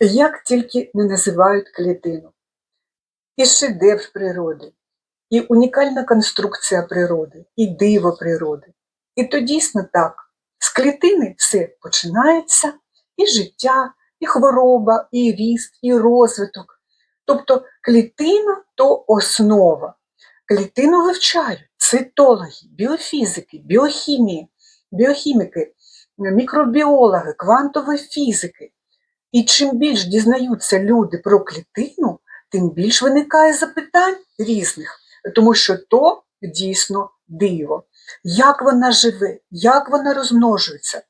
Як тільки не називають клітину. І шедевр природи, і унікальна конструкція природи, і диво природи. І то дійсно так. З клітини все починається, і життя, і хвороба, і ріст, і розвиток. Тобто клітина то основа. Клітину вивчають цитологи, біофізики, біохімії, біохіміки, мікробіологи, квантові фізики. І чим більш дізнаються люди про клітину, тим більш виникає запитань різних, тому що то дійсно диво. Як вона живе, як вона розмножується,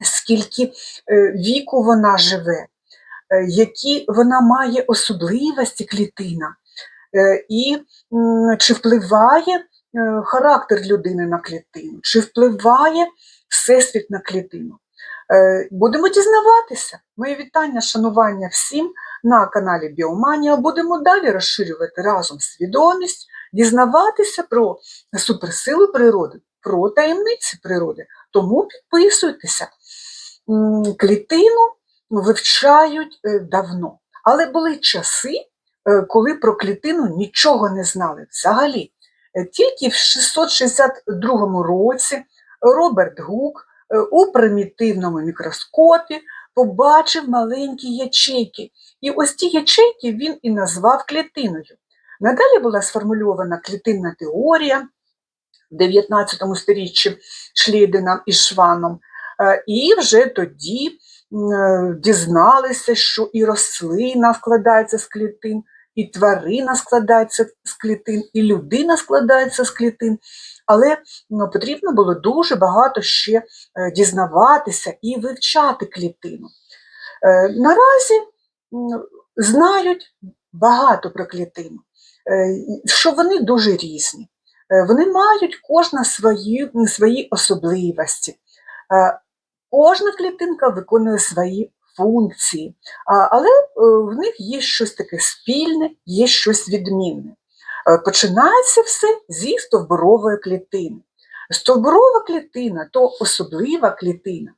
скільки е, віку вона живе, е, які вона має особливості клітина, е, і чи впливає характер людини на клітину, чи впливає всесвіт на клітину. Е, Будемо дізнаватися. Моє вітання, шанування всім на каналі Біоманія. Будемо далі розширювати разом свідомість, дізнаватися про суперсили природи, про таємниці природи. Тому підписуйтеся. Клітину вивчають е, давно, але були часи, е, коли про клітину нічого не знали взагалі. Тільки в 662 році Роберт Гук у примітивному мікроскопі побачив маленькі ячейки. І ось ті ячейки він і назвав клітиною. Надалі була сформульована клітинна теорія в 19 сторіччі Шлейденом і Шваном. Е, І вже тоді е, дізналися, що і рослина складається з клітин, і тварина складається з клітин, і людина складається з клітин. Але ну, потрібно було дуже багато ще е, дізнаватися і вивчати клітину. Е, Наразі знають багато про клітину, е, що вони дуже різні. Вони мають кожна свої, свої особливості. Кожна клітинка виконує свої функції, але е, в них є щось таке спільне, є щось відмінне. Е, Починається все зі стовбурової клітини. Стовбурова клітина то особлива клітина,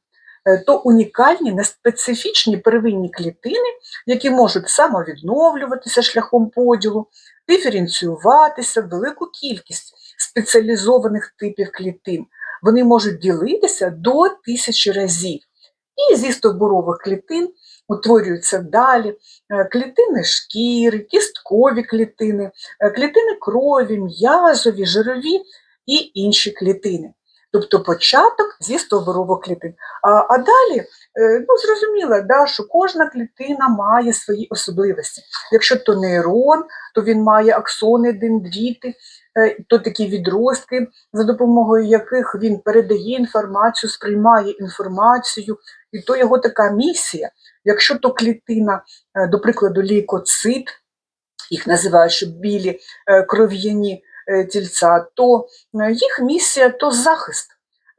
е, то унікальні, неспецифічні первинні клітини, які можуть самовідновлюватися шляхом поділу, диференціюватися в велику кількість спеціалізованих типів клітин. Вони можуть ділитися до тисячі разів. І зі стовбурових клітин утворюються далі е, клітини шкіри, кісткові клітини, е, клітини крові, м'язові, жирові і інші клітини. Тобто початок зі стовбурових клітин. А, а далі, е, ну зрозуміло, да, що кожна клітина має свої особливості. Якщо то нейрон, то він має аксони, дендріти, е, то такі відростки, за допомогою яких він передає інформацію, сприймає інформацію, і то його така місія. Якщо то клітина, е, до прикладу, лейкоцит, їх називають що білі кров'яні тільця, то е, їх місія то захист.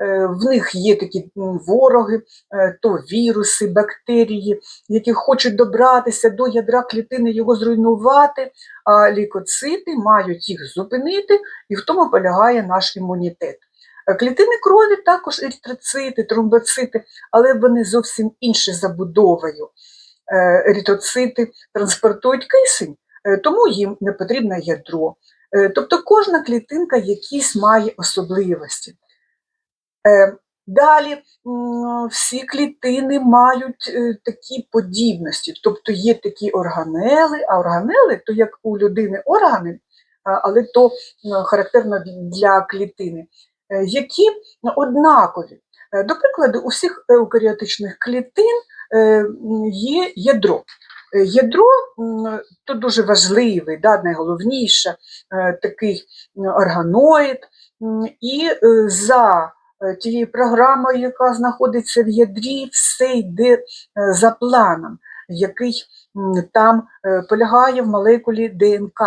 Е, В них є такі вороги, е, то віруси, бактерії, які хочуть добратися до ядра клітини, його зруйнувати, а лейкоцити мають їх зупинити, і в тому полягає наш імунітет. Е, Клітини крові також еритроцити, тромбоцити, але вони зовсім інші забудовою. Е, Еритроцити транспортують кисень, е, тому їм не потрібне ядро. Е, Тобто кожна клітинка якісь має особливості. Е, Далі всі клітини мають е, такі подібності, тобто є такі органели, а органели то як у людини органи, але то характерно для клітини, які однакові. До прикладу, у всіх еукаріотичних клітин є ядро. Е, Ядро то дуже важливий, да, найголовніше, е, такий органоїд, і е, за тією програмою, яка знаходиться в ядрі, все йде за планом, який там полягає в молекулі ДНК.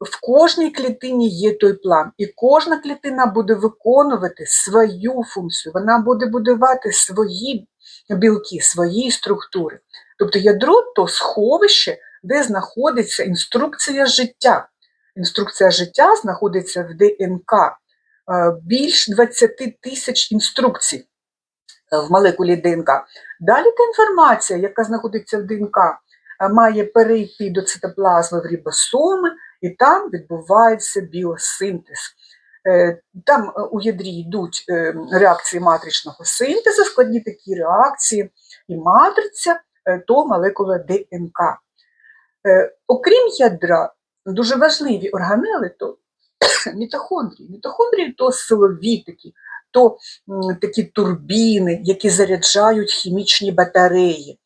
В кожній клітині є той план, і кожна клітина буде виконувати свою функцію, вона буде будувати свої білки, свої структури. Тобто ядро то сховище, де знаходиться інструкція життя. Інструкція життя знаходиться в ДНК. Е, Більш 20 тисяч інструкцій. в молекулі ДНК. Далі та інформація, яка знаходиться в ДНК, е, має перейти до цитоплазми в рибосоми, і там відбувається біосинтез. Е, Там е, у ядрі йдуть е, реакції матричного синтезу, складні такі реакції, і матриця е, то молекула ДНК. Е, Окрім ядра, дуже важливі органели то мітохондрії. Мітохондрії то силові такі, то такі турбіни, які заряджають хімічні батареї.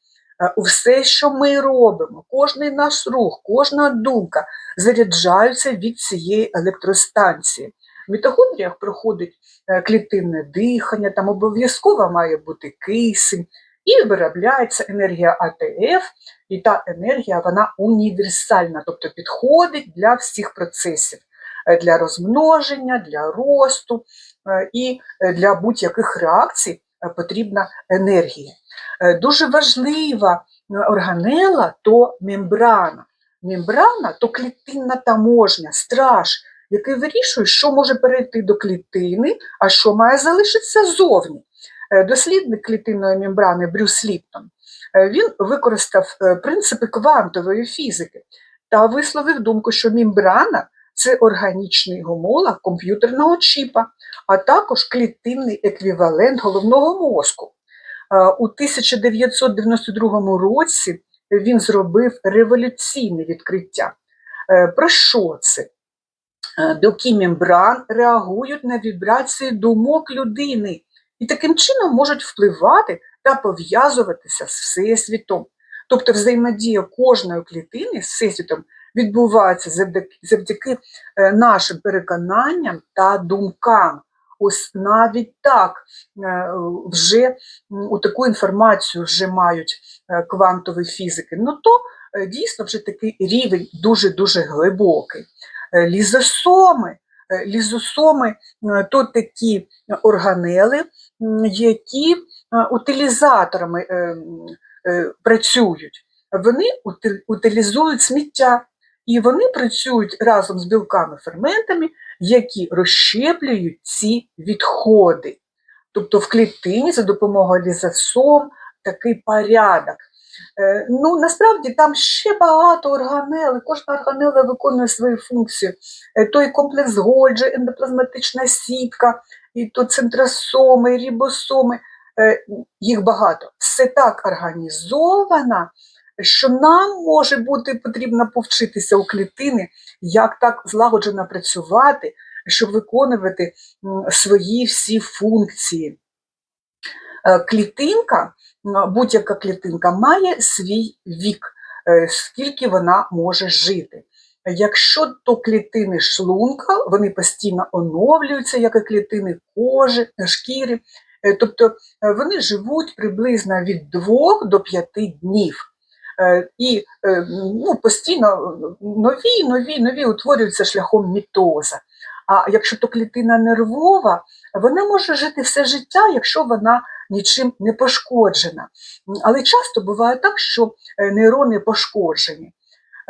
Е, Все, що ми робимо, кожний наш рух, кожна думка заряджаються від цієї електростанції. В мітохондріях проходить е, клітинне дихання, там обов'язково має бути кисень, і виробляється енергія АТФ, і та енергія вона універсальна, тобто підходить для всіх процесів, е, для розмноження, для росту е, і е, для будь-яких реакцій потрібна енергія. Дуже важлива органела то мембрана. Мембрана то клітинна таможня, страж, який вирішує, що може перейти до клітини, а що має залишитися ззовні. Е, Дослідник клітинної мембрани Брюс Ліптон е, він використав е, принципи квантової фізики та висловив думку, що мембрана це органічний гомолог комп'ютерного чіпа, а також клітинний еквівалент головного мозку. У 1992 році він зробив революційне відкриття. Про що це? Білки мембран реагують на вібрації думок людини і таким чином можуть впливати та пов'язуватися з Всесвітом. Тобто взаємодія кожної клітини з Всесвітом відбувається завдяки, е, нашим переконанням та думкам. Ось навіть так е, вже у таку інформацію вже мають е, квантові фізики. Ну то дійсно вже такий рівень дуже-дуже глибокий. Лізосоми. Е, Лізосоми е, то такі органели, які е, утилізаторами е, е, працюють. Вони утилізують сміття, і вони працюють разом з білками-ферментами, які розщеплюють ці відходи. Тобто в клітині за допомогою лізосом такий порядок. Е, Ну, насправді там ще багато органел, кожна органела виконує свою функцію. Е, То і комплекс Гольджі, ендоплазматична сітка, і то центросоми, і рібосоми, е, їх багато. Все так організовано, що нам може бути потрібно повчитися у клітини, як так злагоджено працювати, щоб виконувати свої всі функції. Клітинка, будь-яка клітинка має свій вік, е, скільки вона може жити. Якщо то клітини шлунка, вони постійно оновлюються, як і клітини кожи, шкіри, Е, тобто е, вони живуть приблизно від 2 до 5 днів. Е, І е, ну, постійно е, нові, нові, нові утворюються шляхом мітоза. А якщо то клітина нервова, вона може жити все життя, якщо вона нічим не пошкоджена. Але часто буває так, що е, нейрони пошкоджені.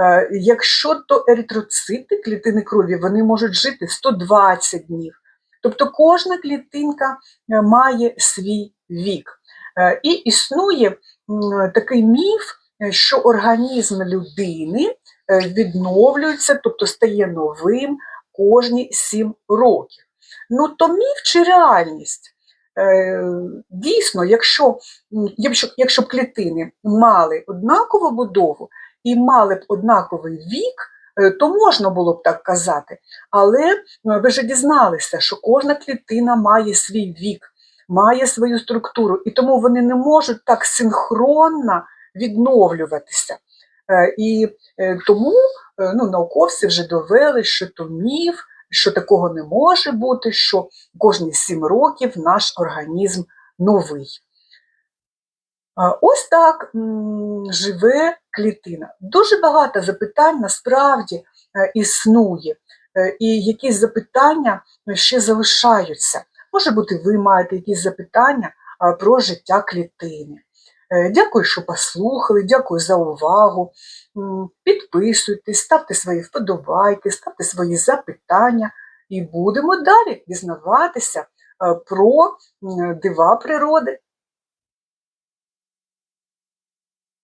Е, Якщо то еритроцити, клітини крові, вони можуть жити 120 днів. Тобто кожна клітинка е, має свій вік. І існує такий міф, що організм людини відновлюється, тобто стає новим кожні 7 років. Ну то міф чи реальність? Е, Дійсно, якщо, якщо, б клітини мали однакову будову і мали б однаковий вік, е, то можна було б так казати. Але ви ж дізналися, що кожна клітина має свій вік, має свою структуру, і тому вони не можуть так синхронно відновлюватися. Е, І тому ну, науковці вже довели, що то міф, що такого не може бути, що кожні 7 років наш організм новий. Ось так живе клітина. Дуже багато запитань насправді е, існує, Е, і якісь запитання ще залишаються. Може бути, ви маєте якісь запитання про життя клітини. Е, Дякую, що послухали, дякую за увагу. Підписуйтесь, ставте свої вподобайки, ставте свої запитання, і будемо далі дізнаватися е, про дива природи.